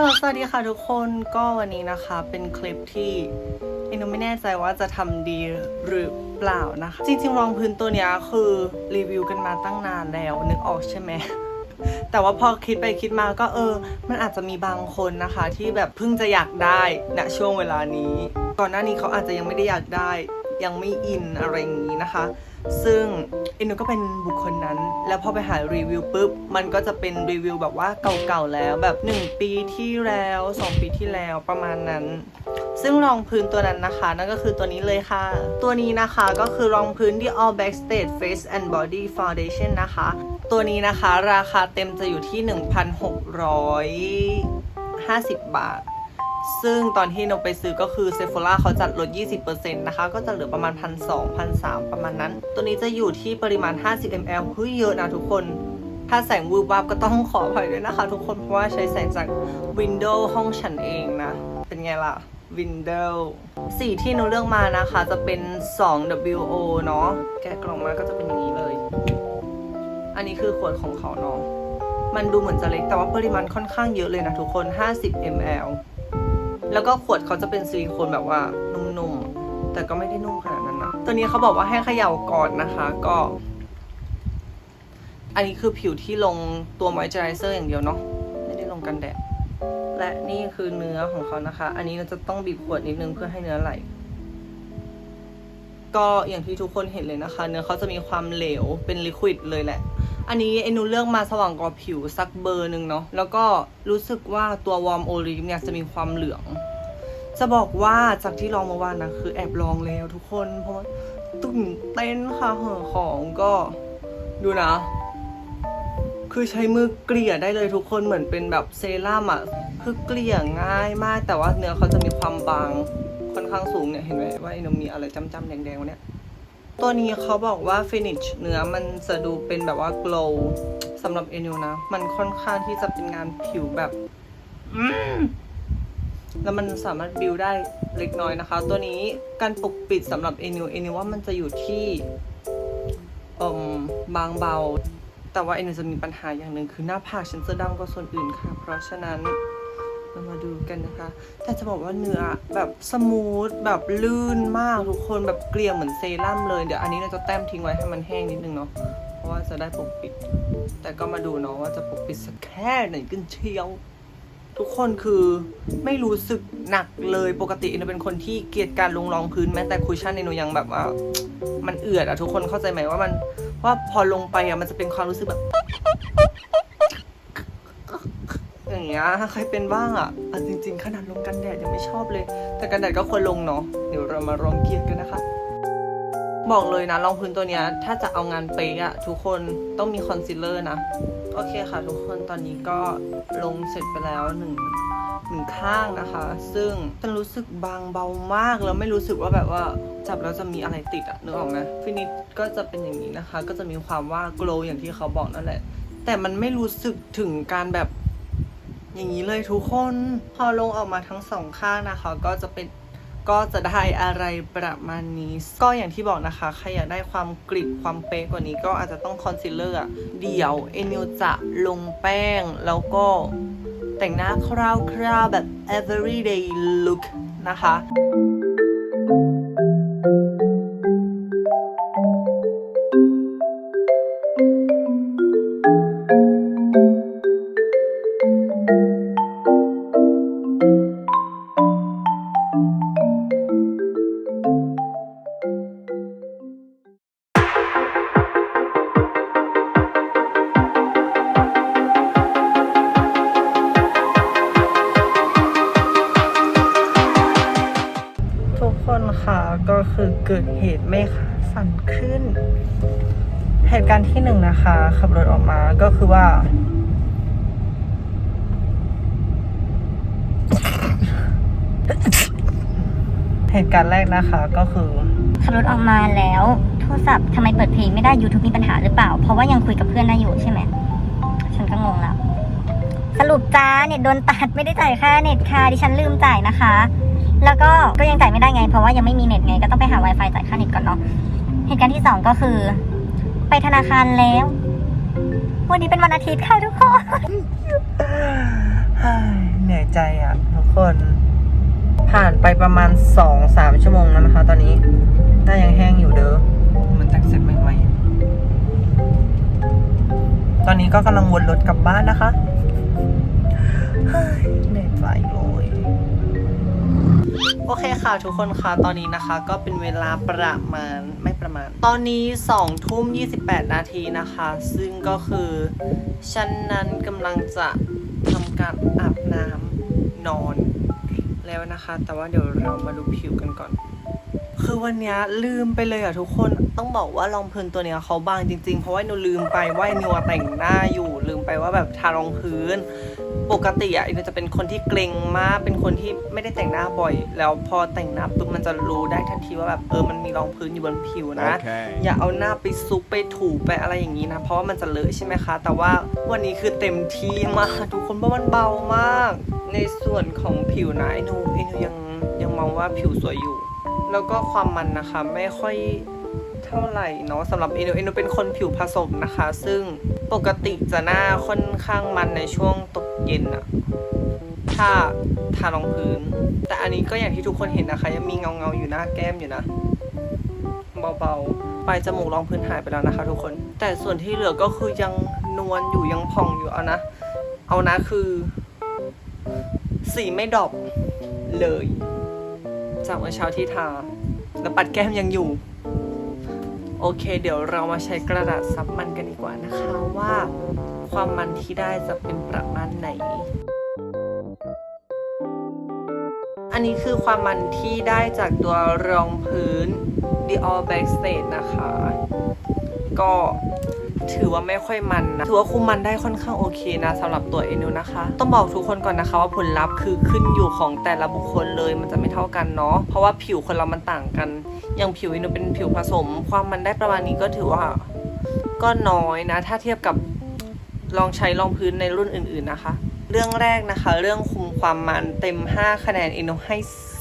ฮัลโหลสวัสดีค่ะทุกคนก็วันนี้นะคะเป็นคลิปที่เอ็นไม่แน่ใจว่าจะทำดีหรือเปล่านะคะ จริงๆรองพื้นตัวนี้คือรีวิวกันมาตั้งนานแล้วนึกออกใช่ไหมแต่ว่าพอคิดไปคิดมาก็เออ มันอาจจะมีบางคนนะคะ ที่แบบเพิ่งจะอยากได้ณช่วงเวลานี้ ก่อนหน้านี้เขาอาจจะยังไม่ได้อยากได้ ยังไม่อินอะไรอย่างนี้นะคะ ซึ่งอ็นก็เป็นบุคคลนั้น แล้วพอไปหารีวิวปุ๊บ มันก็จะเป็นรีวิวแบบว่าเก่าๆแล้วแบบ 1 ปีที่แล้ว 2 ปีที่แล้วประมาณนั้น ซึ่งรองพื้นตัวนั้นนะคะ นั่นก็คือตัวนี้เลยค่ะ ตัวนี้นะคะก็คือรองพื้นที่ All Backstage Face and Body Foundation นะคะ ตัวนี้นะคะราคาเต็มจะอยู่ที่ 1,650 บาท ซึ่งตอนที่นกไปซื้อก็คือเซฟ o ล่าเขาจัดลด 20%นะคะ ก็จะเหลือประมาณ 1 2 0 0 1 3 0ประมาณนั้น ตัวนี้จะอยู่ที่ปริมาณ 50 ml เฮ้ยเยอะนะทุกคน ถ้าแสงวูบวับก็ต้องขออภัยด้วยนะคะ ทุกคน เพราะว่าใช้แสงจากวินโดว์ห้องฉันเองนะ เป็นไงล่ะวินโดว์สีที่หนูเลือกมานะคะจะเป็น 2WO เนาะ แกะกล่องมาก็จะเป็นอย่างนี้เลย อันนี้คือขวดของเขาเนาะ มันดูเหมือนจะเล็กแต่ว่าปริมาณค่อนข้างเยอะเลยนะทุกคน 50 ml แล้วก็ขวดเขาจะเป็นซิลิโคนแบบว่านุ่มๆ แต่ก็ไม่ได้นุ่มขนาดนั้นนะ ตัวนี้เขาบอกว่าให้เขย่าก่อนนะคะ ก็ อันนี้คือผิวที่ลงตัวมอยเจอไรเซอร์อย่างเดียวเนาะ ไม่ได้ลงกันแดด และนี่คือเนื้อของเขานะคะ อันนี้เราจะต้องบีบขวดนิดนึงเพื่อให้เนื้อไหล ก็อย่างที่ทุกคนเห็นเลยนะคะ เนื้อเขาจะมีความเหลวเป็นลิควิดเลยแหละ อันนี้เอนูเลือกมาสว่างกว่าผิวสักเบอร์หนึ่งเนาะ แล้วก็รู้สึกว่าตัววอร์มโอลิฟเนี่ยจะมีความเหลือง จะบอกว่าจากที่ลองเมื่อวานนะคือแอบลองแล้วทุกคน เพราะว่าตื่นเต้นค่ะเหอของก็ดูนะ คือใช้มือเกลี่ยได้เลยทุกคนเหมือนเป็นแบบเซรั่มอะคือเกลี่ยง่ายมาก แต่ว่าเนื้อเขาจะมีความบางค่อนข้างสูงเนี่ยเห็นไหมว่าไอ้นมมีอะไรจ้ำๆแดงๆวะเนี่ย ตัวนี้เขาบอกว่า finish เนื้อมันจะดูเป็นแบบว่า glow สำหรับเอนิวนะ มันค่อนข้างที่จะเป็นงานผิวแบบแล้วมันสามารถบิวได้เล็กน้อยนะคะ ตัวนี้การปกปิดสำหรับเอนิวเอนิวว่ามันจะอยู่ที่เอ่มบางเบา แต่ว่าเอนิวจะมีปัญหาอย่างหนึ่งคือหน้าผากฉันจะดำกว่าส่วนอื่นค่ะ เพราะฉะนั้น เรามาดูกันนะคะ แต่จะบอกว่าเนื้อแบบสมูทแบบลื่นมากทุกคนแบบเกลี่ยเหมือนเซรั่มเลย เดี๋ยวอันนี้เราจะแต้มทิ้งไว้ให้มันแห้งนิดนึงเนาะ เพราะว่าจะได้ปกปิด แต่ก็มาดูเนาะว่าจะปกปิดสักแค่ไหนกันเชียว ทุกคนคือไม่รู้สึกหนักเลยปกติเนยเป็นคนที่เกลียดการลงรองพื้นแม้แต่คุชชั่นเนหนูยังแบบว่า มันเอือดอะทุกคนเข้าใจไหมว่ามันว่าพอลงไปอะมันจะเป็นความรู้สึกแบบ อย่างเงี้ยใครเป็นบ้างอะอะจริง ๆ ขนาดลงกันแดดยังไม่ชอบเลย แต่กันแดดก็ควรลงเนาะเดี๋ยวเรามาลองเกียร์กันนะคะ บอกเลยนะรองพื้นตัวเนี้ยถ้าจะเอางานเป๊ะอะทุกคนต้องมีคอนซีลเลอร์นะ โอเคค่ะ ทุกคนตอนนี้ก็ลงเสร็จไปแล้วหนึ่งหนึ่งข้างนะคะ ซึ่งฉันรู้สึกบางเบามากแล้วไม่รู้สึกว่าแบบว่าจับแล้วจะมีอะไรติดอะนึกออกไหมฟินิชก็จะเป็นอย่างนี้นะคะ ก็จะมีความว่า glow อย่างที่เขาบอกนั่นแหละ แต่มันไม่รู้สึกถึงการแบบ อย่างนี้เลยทุกคน พอลงออกมาทั้งสองข้างนะคะ ก็จะเป็นก็จะได้อะไรประมาณนี้ ก็อย่างที่บอกนะคะ ใครอยากได้ความกริบความเป๊ะกว่านี้ก็อาจจะต้องคอนซีลเลอร์เดี๋ยวเอนิวจะลงแป้ง แล้วก็แต่งหน้าคร่าวๆแบบ everyday look นะคะ ก็คือเกิดเหตุไม่คาดฝันขึ้น เหตุการณ์ที่หนึ่งนะคะ ขับรถออกมาก็คือว่า เหตุการณ์แรกนะคะก็คือขับรถออกมาแล้วโทรศัพท์ทำไมเปิดเพลงไม่ได้ YouTube มีปัญหาหรือเปล่า เพราะว่ายังคุยกับเพื่อนได้อยู่ใช่ไหมฉันก็งงแล้ว สรุปจ้าเน็ตโดนตัดไม่ได้จ่ายค่าเน็ตค่ะดิฉันลืมจ่ายนะคะ แล้วก็ก็ยังจ่ายไม่ได้ไง เพราะว่ายังไม่มีเน็ตไงก็ต้องไปหา Wi-Fi จ่ายค่าเน็ตก่อนเนาะเหตุการณ์ที่สองก็คือ ไปธนาคารแล้ว วันนี้เป็นวันอาทิตย์ค่ะทุกคนเฮ้ยเหนื่อยใจอะทุกคน ผ่านไปประมาณสองสามชั่วโมงแล้วนะคะ ตอนนี้หน้ายังแห้งอยู่เด้อเหมือนแต่งเสร็จใหม่ๆ ตอนนี้ก็กำลังวนรถกลับบ้านนะคะเฮ้ยเหนื่อยใจเลย โอเคค่ะทุกคนคะตอนนี้นะคะ ก็เป็นเวลาประมาณไม่ประมาณ ตอนนี้2ทุ่ม28 นาทีนะคะ ซึ่งก็คือฉันนั้นกำลังจะทำการอาบน้ำนอนแล้วนะคะ แต่ว่าเดี๋ยวเรามาดูผิวกันก่อน คือวันเนี้ยลืมไปเลยอะทุกคนต้องบอกว่ารองพื้นตัวเนี้ยเขาบางจริงๆ เพราะว่าหนูลืมไปว่าหนูอะแต่งหน้าอยู่ลืมไปว่าแบบทารองพื้น ปกติอะหนูจะเป็นคนที่เกรงมากเป็นคนที่ไม่ได้แต่งหน้าบ่อย แล้วพอแต่งหน้าปุ๊บมันจะรู้ได้ทันทีว่าแบบเออมันมีรองพื้นอยู่บนผิวนะ Okay. อย่าเอาหน้าไปซุกไปถูไปอะไรอย่างนี้นะเพราะว่ามันจะเลอะใช่ไหมคะ แต่ว่าวันนี้คือเต็มที่มากทุกคนเพราะมันเบามาก ในส่วนของผิวนะไอหนูไอหนูยังยังมองว่าผิวสวยอยู่ แล้วก็ความมันนะคะ ไม่ค่อยเท่าไหร่เนาะสำหรับเอโนเอโนเป็นคนผิวผสมนะคะ ซึ่งปกติจะหน้าค่อนข้างมันในช่วงตกเย็นอะถ้าทารองพื้น แต่อันนี้ก็อย่างที่ทุกคนเห็นนะคะ ยังมีเงาเงาอยู่หน้าแก้มอยู่นะเบาๆปลายจมูกรองพื้นหายไปแล้วนะคะ ทุกคน แต่ส่วนที่เหลือก็คือยังนวลอยู่ยังผ่องอยู่เอานะ เอานะคือ สีไม่ดรอบเลย จากเมื่อเช้าที่ทาแล้วปัดแก้มยังอยู่ โอเค เดี๋ยวเรามาใช้กระดาษซับมันกันดีกว่านะคะว่า ความมันที่ได้จะเป็นประมาณไหน อันนี้คือความมันที่ได้จากตัวรองพื้น Dior Backstage นะคะ ก็ ถือว่าไม่ค่อยมันนะ ถือว่าคุมมันได้ค่อนข้างโอเคนะสำหรับตัวเอนูนะคะ ต้องบอกทุกคนก่อนนะคะว่าผลลัพธ์คือขึ้นอยู่ของแต่ละบุคคลเลยมันจะไม่เท่ากันเนาะ เพราะว่าผิวคนเรามันต่างกัน อย่างผิวเอนูเป็นผิวผสม ความมันได้ประมาณนี้ก็ถือว่าก็น้อยนะ ถ้าเทียบกับลองใช้รองพื้นในรุ่นอื่น ๆนะคะ เรื่องแรกนะคะ เรื่องคุมความมันเต็ม 5 คะแนนเอโนให้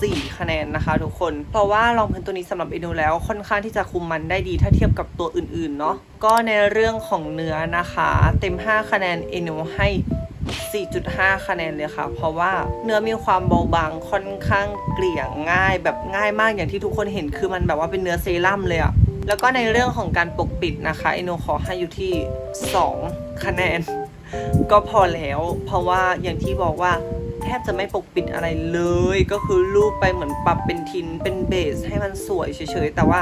4 คะแนนนะคะทุกคน เพราะว่ารองพื้นตัวนี้สำหรับเอโนแล้วค่อนข้างที่จะคุมมันได้ดีถ้าเทียบกับตัวอื่นๆเนาะก็ในเรื่องของเนื้อนะคะ เต็ม 5 คะแนนเอโนให้ 4.5 คะแนนเลยค่ะ เพราะว่าเนื้อมีความเบาบางค่อนข้างเกลี่ยง่าย แบบง่ายมากอย่างที่ทุกคนเห็นคือมันแบบว่าเป็นเนื้อเซรั่มเลยอะแล้วก็ในเรื่องของการปกปิดนะคะเอโนขอให้อยู่ที่ 2 คะแนน ก็พอแล้ว เพราะว่าอย่างที่บอกว่า ทบจะไม่ปกปิดอะไรเลย ก็คือรูปไปเหมือนปรับเป็นทินเป็นเบสให้มันสวยเฉยๆ แต่ว่า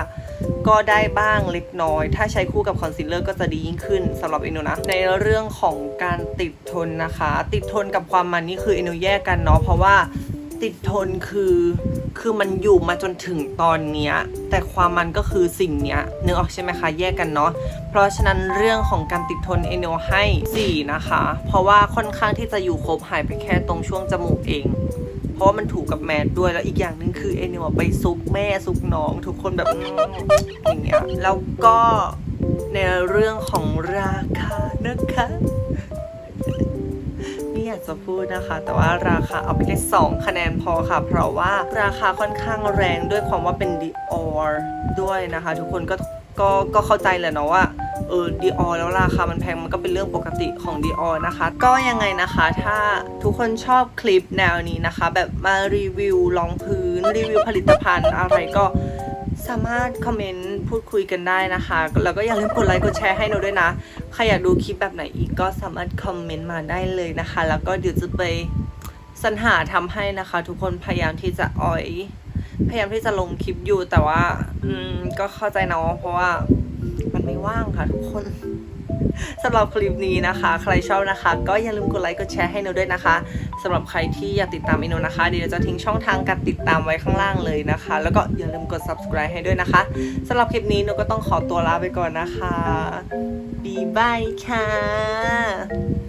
ก็ได้บ้างเล็กน้อย ถ้าใช้คู่กับคอนซีลเลอร์ก็จะดียิ่งขึ้นสำหรับเอโนนะ ในเรื่องของการติดทนนะคะ ติดทนกับความมันนี่คือเอโนแยกกันเนาะเพราะว่า ติดทนคือคือมันอยู่มาจนถึงตอนเนี้ยแต่ความมันก็คือสิ่งเนี้ยนึกออกใช่ไหมคะแยกกันเนาะเพราะฉะนั้นเรื่องของการติดทนเอโนให้4นะคะ เพราะว่าค่อนข้างที่จะอยู่ครบหายไปแค่ตรงช่วงจมูกเองเพราะว่ามันถูกกับแมสด้วยแล้วอีกอย่างหนึ่งคือเอโนไปซุกแม่ซุกน้อง ทุกคนแบบอย่างเงี้ยแล้วก็ในเรื่องของราคานะคะ อยากจะพูดนะคะ แต่ว่าราคาเอาไปแค่2คะแนนพอค่ะ เพราะว่าราคาค่อนข้างแรงด้วยความว่าเป็น Dior ด้วยนะคะ ทุกคนก็ก็ก็เข้าใจแหละเนาะว่าเออ Dior แล้วราคามันแพงมันก็เป็นเรื่องปกติของ Dior นะคะ ก็ยังไงนะคะ ถ้าทุกคนชอบคลิปแนวนี้นะคะ แบบมารีวิวรองพื้นรีวิวผลิตภัณฑ์อะไรก็ สามารถคอมเมนต์พูดคุยกันได้นะคะ แล้วก็อย่าลืมกดไลค์กดแชร์ให้หนูด้วยนะ ใครอยากดูคลิปแบบไหนอีกก็สามารถคอมเมนต์มาได้เลยนะคะ แล้วก็เดี๋ยวจะไปสรรหาทำให้นะคะ ทุกคนพยายามที่จะอ่อย พยายามที่จะลงคลิปอยู่แต่ว่า อืมก็เข้าใจเนาะเพราะว่ามันไม่ว่างค่ะทุกคน สำหรับคลิปนี้นะคะ ใครชอบนะคะ ก็อย่าลืมกดไลค์กดแชร์ให้หนูด้วยนะคะสำหรับใครที่อยากติดตามอินูนะคะเดี๋ยวจะทิ้งช่องทางการติดตามไว้ข้างล่างเลยนะคะ แล้วก็อย่าลืมกด subscribe ให้ด้วยนะคะสำหรับคลิปนี้หนูก็ต้องขอตัวลาไปก่อนนะคะบีบายค่ะ